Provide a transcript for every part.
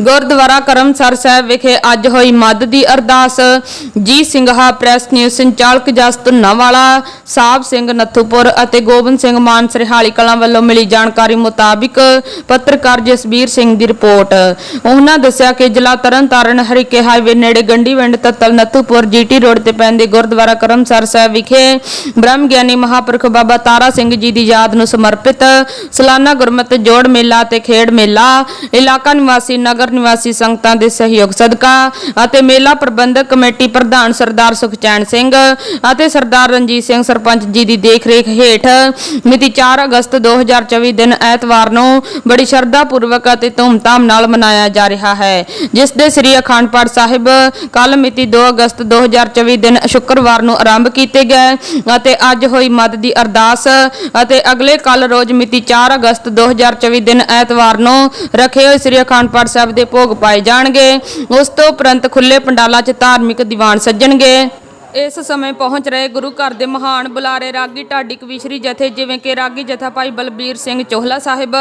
ਗੁਰਦੁਆਰਾ ਕਰਮਸਰ ਸਾਹਿਬ ਵਿਖੇ ਅੱਜ ਹੋਈ ਮੱਧ ਦੀ ਅਰਦਾਸ। ਜੀ ਸਿੰਘਾ, ਪ੍ਰੈਸ ਨਿਊਜ਼, ਸੰਚਾਲਕ ਜਸ ਧੁੰਨਾਵਾਲਾ ਸਾਹਿਬ ਸਿੰਘ ਨੱਥੂਪੁਰ ਅਤੇ ਗੋਬਿੰਦ ਸਿੰਘ ਮਾਨ ਸਰਹਾਲੀ ਕਲਾਂ ਵੱਲੋਂ ਮਿਲੀ ਜਾਣਕਾਰੀ ਮੁਤਾਬਿਕ ਪੱਤਰਕਾਰ ਜਸਬੀਰ ਸਿੰਘ ਦੀ ਰਿਪੋਰਟ। ਉਹਨਾਂ ਦੱਸਿਆ ਕਿ ਜ਼ਿਲ੍ਹਾ ਤਰਨਤਾਰਨ ਹਰੀਕੇ ਹਾਈਵੇ ਨੇੜੇ ਗੰਡੀਵਿੰਡ ਤਤਲ ਨੱਥੂਪੁਰ ਜੀਟੀ ਰੋਡ ਤੇ ਪੈਂਦੇ ਗੁਰਦੁਆਰਾ ਕਰਮਸਰ ਸਾਹਿਬ ਵਿਖੇ ਬ੍ਰਹਮ ਗਿਆਨੀ ਮਹਾਪੁਰਖ ਬਾਬਾ ਤਾਰਾ ਸਿੰਘ ਜੀ ਦੀ ਯਾਦ ਨੂੰ ਸਮਰਪਿਤ ਸਾਲਾਨਾ ਗੁਰਮਤਿ ਜੋੜ ਮੇਲਾ ਤੇ ਖੇਡ ਮੇਲਾ, ਇਲਾਕਾ ਨਿਵਾਸੀ ਨਗਰ ਨਿਵਾਸੀ ਸੰਗਤਾਂ ਦੇ ਸਹਿਯੋਗ ਸਦਕਾ ਅਤੇ ਮੇਲਾ ਪ੍ਰਬੰਧਕ ਕਮੇਟੀ ਪ੍ਰਧਾਨ ਸਰਦਾਰ ਸੁਖਚੈਨ ਸਿੰਘ ਅਤੇ ਸਰਦਾਰ ਰਣਜੀਤ ਸਿੰਘ ਸਰਪੰਚ ਜੀ ਦੀ ਦੇਖਰੇਖ ਹੇਠ ਮਿਤੀ 4 ਅਗਸਤ 2024 ਦਿਨ ਐਤਵਾਰ ਨੂੰ ਬੜੀ ਸ਼ਰਧਾ ਪੂਰਵਕ ਅਤੇ ਧੂਮਧਾਮ ਨਾਲ ਮਨਾਇਆ ਜਾ ਰਿਹਾ ਹੈ। ਜਿਸ ਦੇ ਸ੍ਰੀ ਅਖੰਡ ਪਾਠ ਸਾਹਿਬ ਕੱਲ ਮਿਤੀ 2 ਅਗਸਤ 2024 ਦਿਨ ਸ਼ੁੱਕਰਵਾਰ ਨੂੰ ਆਰੰਭ ਕੀਤੇ ਗਏ ਅਤੇ ਅੱਜ ਹੋਈ ਮੱਧ ਦੀ ਅਰਦਾਸ ਅਤੇ ਅਗਲੇ ਕੱਲ ਰੋਜ਼ ਮਿਤੀ 4 ਅਗਸਤ 2024 ਦਿਨ ਐਤਵਾਰ ਨੂੰ ਰੱਖੇ ਹੋਏ ਸ੍ਰੀ ਅਖੰਡ ਪਾਠ ਸਾਹਿਬ ਦੇ ਭੋਗ ਪਾਏ ਜਾਣਗੇ। ਉਸ ਤੋਂ ਉਪਰੰਤ ਖੁੱਲੇ ਪੰਡਾਲਾਂ 'ਚ ਧਾਰਮਿਕ ਦੀਵਾਨ ਸੱਜਣਗੇ। ਇਸ ਸਮੇਂ ਪਹੁੰਚ ਰਹੇ ਗੁਰੂ ਘਰ ਦੇ ਮਹਾਨ ਬੁਲਾਰੇ ਰਾਗੀ ਢਾਡੀ ਕਵੀਸ਼ਰੀ ਜਥੇ, ਜਿਵੇਂ ਕਿ ਰਾਗੀ ਜਥਾ ਭਾਈ ਬਲਬੀਰ ਸਿੰਘ ਚੋਹਲਾ ਸਾਹਿਬ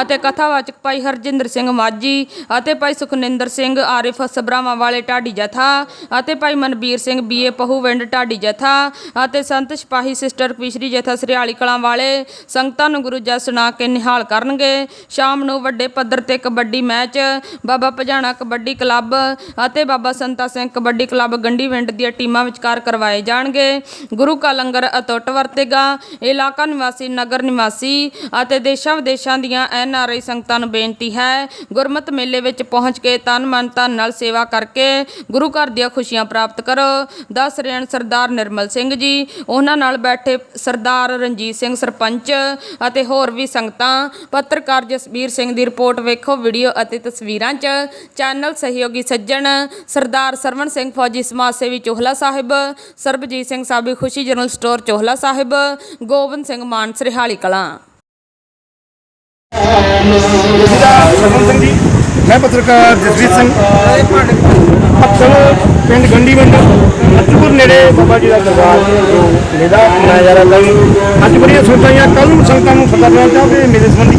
ਅਤੇ ਕਥਾਵਾਚਕ ਭਾਈ ਹਰਜਿੰਦਰ ਸਿੰਘ ਮਾਝੀ ਅਤੇ ਭਾਈ ਸੁਖਨਿੰਦਰ ਸਿੰਘ ਆਰਿਫ ਸਬਰਾਵਾਂ ਵਾਲੇ ਢਾਡੀ ਜਥਾ ਅਤੇ ਭਾਈ ਮਨਬੀਰ ਸਿੰਘ ਬੀਏ ਪਹੂਵਿੰਡ ਢਾਡੀ ਜਥਾ ਅਤੇ ਸੰਤ ਸਿਪਾਹੀ ਸਿਸਟਰ ਕਵੀਸ਼ਰੀ ਜਥਾ ਸਰਿਆਲੀ ਕਲਾਂ ਵਾਲੇ ਸੰਗਤਾਂ ਨੂੰ ਗੁਰੂ ਜਸ ਸੁਣਾ ਕੇ ਨਿਹਾਲ ਕਰਨਗੇ। ਸ਼ਾਮ ਨੂੰ ਵੱਡੇ ਪੱਧਰ ਤੇ ਕਬੱਡੀ ਮੈਚ, ਬਾਬਾ ਭਜਾਣਾ ਕਬੱਡੀ ਕਲੱਬ ਅਤੇ ਬਾਬਾ ਸੰਤਾ ਸਿੰਘ ਕਬੱਡੀ ਕਲੱਬ ਗੰਡੀਵਿੰਡ ਦੀਆਂ ਟੀਮਾਂ ਵਿਚਕਾਰ ਕਰਵਾਏ ਜਾਣਗੇ। ਗੁਰੂ ਕਾ ਲੰਗਰ ਅਟੁੱਟ ਵਰਤੇਗਾ। ਇਲਾਕਾ ਨਿਵਾਸੀ, ਨਗਰ ਨਿਵਾਸੀ ਅਤੇ ਦੇਸ਼ਾਂ ਵਿਦੇਸ਼ਾਂ ਦੀਆਂ ਐਨ ਆਰ ਆਈ ਸੰਗਤਾਂ ਨੂੰ ਬੇਨਤੀ ਹੈ, ਗੁਰਮਤ ਮੇਲੇ ਵਿੱਚ ਪਹੁੰਚ ਕੇ ਤਨ ਮਨ ਧਨ ਨਾਲ ਸੇਵਾ ਕਰਕੇ ਗੁਰੂ ਘਰ ਦੀਆਂ ਖੁਸ਼ੀਆਂ ਪ੍ਰਾਪਤ ਕਰੋ। ਦੱਸ ਰੇਣ ਸਰਦਾਰ ਨਿਰਮਲ ਸਿੰਘ ਜੀ, ਉਹਨਾਂ ਨਾਲ ਬੈਠੇ ਸਰਦਾਰ ਰਣਜੀਤ ਸਿੰਘ ਸਰਪੰਚ ਅਤੇ ਹੋਰ ਵੀ ਸੰਗਤਾਂ, ਪੱਤਰਕਾਰ ਜਸਬੀਰ ਸਿੰਘ ਦੀ ਰਿਪੋਰਟ ਵੇਖੋ, ਵੀਡੀਓ ਅਤੇ ਤਸਵੀਰਾਂ 'ਚ। ਚੈਨਲ ਸਹਿਯੋਗੀ ਸੱਜਣ ਸਰਦਾਰ ਸਰਵਣ ਸਿੰਘ ਫੌਜੀ ਸਮਾਜ ਸੇਵੀ ਚੋਹਲਾ ਸਾਹਿਬ ਸਰਬਜੀਤ ਸਿੰਘ ਸਾਬੀ ਖੁਸ਼ੀ ਜਨਰਲ ਸਟੋਰ ਚੋਹਲਾ ਸਾਹਿਬ ਗੋਬਿੰਦ ਸਿੰਘ ਮਾਨ ਸਰਹਾਲੀ ਕਲਾਂ। ਮੈਂ ਪੱਤਰਕਾਰ ਜਸਜੀਤ ਸਿੰਘ। ਅਕਸਰ ਪਿੰਡ ਗੰਡੀ ਮੰਡ ਅਤਪੁਰ ਨੇੜੇ ਬਾਬਾ ਜੀ ਦਾ ਦਰਬਾਰ ਜੋ ਜਾ ਰਿਹਾ ਹੈ ਅੱਜ ਬੜੀਆਂ ਸੋਚਾਈਆਂ ਕੱਲ ਨੂੰ ਸੰਗਤਾਂ ਨੂੰ ਸੱਦਾ ਦੇਣਾ ਚਾਹੁੰਦੇ ਮੇਲੇ ਸੰਬੰਧੀ?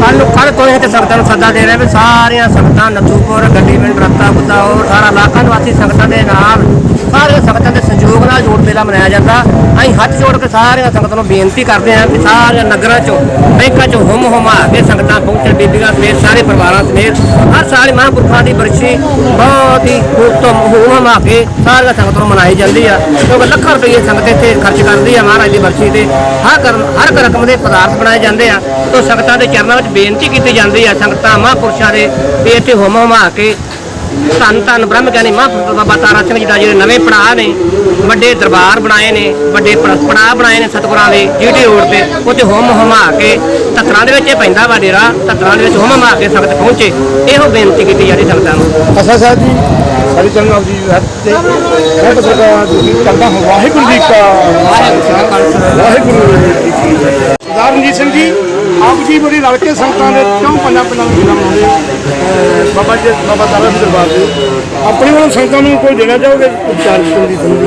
ਕੱਲ ਕੱਲ ਤੋਂ ਇਹ ਤੇ ਸੰਗਤਾਂ ਨੂੰ ਸੱਦਾ ਦੇ ਰਿਹਾ ਵੀ ਸਾਰੀਆਂ ਸੰਗਤਾਂ ਨਥੂਪੁਰ ਗੱਡੀਵਿੰਡ ਰੱਤਾ ਬੁੱਧਾ ਹੋਰ ਸਾਰਾ ਇਲਾਕਾ ਨਿਵਾਸੀ ਸੰਗਤਾਂ ਦੇ ਨਾਲ ਸਾਰੀਆਂ ਸੰਗਤਾਂ ਦੇ ਜੋੜ ਮੇਲਾ ਮਨਾਇਆ ਜਾਂਦਾ। ਅਸੀਂ ਹੱਥ ਜੋੜ ਕੇ ਸਾਰੀਆਂ ਸੰਗਤਾਂ ਨੂੰ ਬੇਨਤੀ ਕਰਦੇ ਹਾਂ ਕਿ ਸਾਰੀਆਂ ਨਗਰਾਂ ਚੋਂ, ਬੈਂਕਾਂ ਚੋਂ ਹੁਮ ਹੁਮਾ ਕੇ ਸੰਗਤਾਂ ਪਹੁੰਚਣ, ਬੀਬੀਆਂ ਸਮੇਤ, ਸਾਰੇ ਪਰਿਵਾਰਾਂ ਸਮੇਤ, ਹਰ ਸਾਲ ਮਹਾਂਪੁਰਖਾਂ ਦੀ ਬਰਸ਼ੀ ਬਹੁਤ ਹੀ ਹੁਕਮ ਹੁਮ ਹੁਮਾ ਕੇ ਸਾਰੀਆਂ ਸੰਗਤਾਂ ਨੂੰ ਮਨਾਈ ਜਾਂਦੀ ਆ। ਕਿਉਂਕਿ ਲੱਖਾਂ ਰੁਪਏ ਸੰਗਤ ਇੱਥੇ ਖਰਚ ਕਰਦੀ ਆ ਮਹਾਰਾਜ ਦੀ ਬਰਸ਼ੀ ਤੇ। ਹਰ ਕਰਮ ਹਰ ਇੱਕ ਰਕਮ ਦੇ ਪਦਾਰਥ ਬਣਾਏ ਜਾਂਦੇ ਆ। ਤੋਂ ਸੰਗਤਾਂ ਦੇ ਚਰਨਾਂ ਵਿੱਚ ਬੇਨਤੀ ਕੀਤੀ ਜਾਂਦੀ ਆ ਸੰਗਤਾਂ, ਮਹਾਂਪੁਰਸ਼ਾਂ ਦੇ ਵੀ ਇੱਥੇ ਹੁਮ ਹੁਮਾ ਕੇ ਧੰਨ ਧੰਨ ਬ੍ਰਹਮ ਗਿਆਨੀ ਮਹਾਂਪੁਰਖ ਬਾਬਾ ਤਾਰਾ ਸਿੰਘ ਜੀ ਦਾ ਜਿਹੜੇ ਨਵੇਂ ਪੜਾਅ ਨੇ ਵੱਡੇ ਦਰਬਾਰ ਬਣਾਏ ਨੇ ਵੱਡੇ ਪੜ- ਪੜਾਅ ਬਣਾਏ ਨੇ ਸਤਿਗੁਰਾਂ ਦੇ ਜੀਟੀ ਰੋਡ ਤੇ ਉੱਥੇ ਹੁਮ ਹੁਮਾ ਕੇ ਤਤਰਾਂ ਦੇ ਵਿੱਚ ਇਹ ਪੈਂਦਾ ਵਾ ਡੇਰਾ ਤਤਰਾਂ ਦੇ ਵਿੱਚ ਹੁਮ ਹੁਮਾ ਕੇ ਸੰਗਤ ਪਹੁੰਚੇ। ਇਹੋ ਬੇਨਤੀ ਕੀਤੀ ਜਾਂਦੀ ਸੰਗਤਾਂ ਨੂੰ। ਅਸਾ ਸਾਹਿਬ ਜੀ ਸਾਰੀ ਚੰਗਾ ਜੀ ਹੱਥ ਤੇ ਮੈਂ ਪੱਤਰਕਾਰ ਜਸਜੀਤ ਕਰਦਾ ਹਾਂ ਵਾਹਿਗੁਰੂ ਜੀ ਕਾ ਵਾਹਿਗੁਰੂ ਜੀ ਕੀ ਫਤਿਹ। ਸਰਦਾਰ ਰਣਜੀਤ ਸਿੰਘ ਜੀ ਆਪ ਜੀ ਬੜੀ ਰਲ ਕੇ ਸੰਗਤਾਂ ਦੇ ਕਿਉਂ ਪੰਜਾਂ ਪਿੰਡਾਂ ਨੂੰ ਮਨਾਉਂਦੇ ਅਹ ਬਾਬਾ ਜੀ ਬਾਬਾ ਤਾਰਾ ਜੀ ਦਰਬਾਰ ਦੇ। ਆਪਣੇ ਵੱਲੋਂ ਸੰਗਤਾਂ ਨੂੰ ਕੋਈ ਦੇਣਾ ਚਾਹੋਗੇ ਉਪਚਾਰ ਕਰਨ ਦੀ ਸੰਗਤ?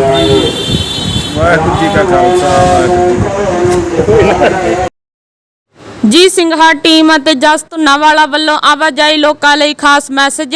ਵਾਹਿਗੁਰੂ ਜੀ ਕਾ ਖਾਲਸਾ ਵਾਹਿਗੁਰੂ ਜੀ ਸਿੰਘਾ ਟੀਮ ਅਤੇ ਜਸ ਧੁੰਨਾਵਾਲਾ ਵੱਲੋਂ ਆਵਾਜਾਈ ਲੋਕਾਂ ਲਈ ਖਾਸ ਮੈਸੇਜ।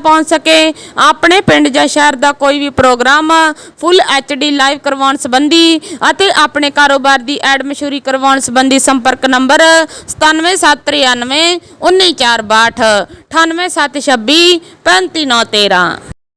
ਪਹੁੰਚ ਸਕੇ। ਆਪਣੇ ਪਿੰਡ ਜਾਂ ਸ਼ਹਿਰ ਦਾ ਕੋਈ ਵੀ ਪ੍ਰੋਗਰਾਮ ਫੁੱਲ ਐਚਡੀ ਲਾਈਵ ਕਰਵਾਉਣ ਸੰਬੰਧੀ ਅਤੇ ਆਪਣੇ ਕਾਰੋਬਾਰ ਦੀ ਐਡ ਮਸ਼ਹੂਰੀ ਕਰਵਾਉਣ ਸੰਬੰਧੀ ਸੰਪਰਕ ਨੰਬਰ 97793 19462 98726 35913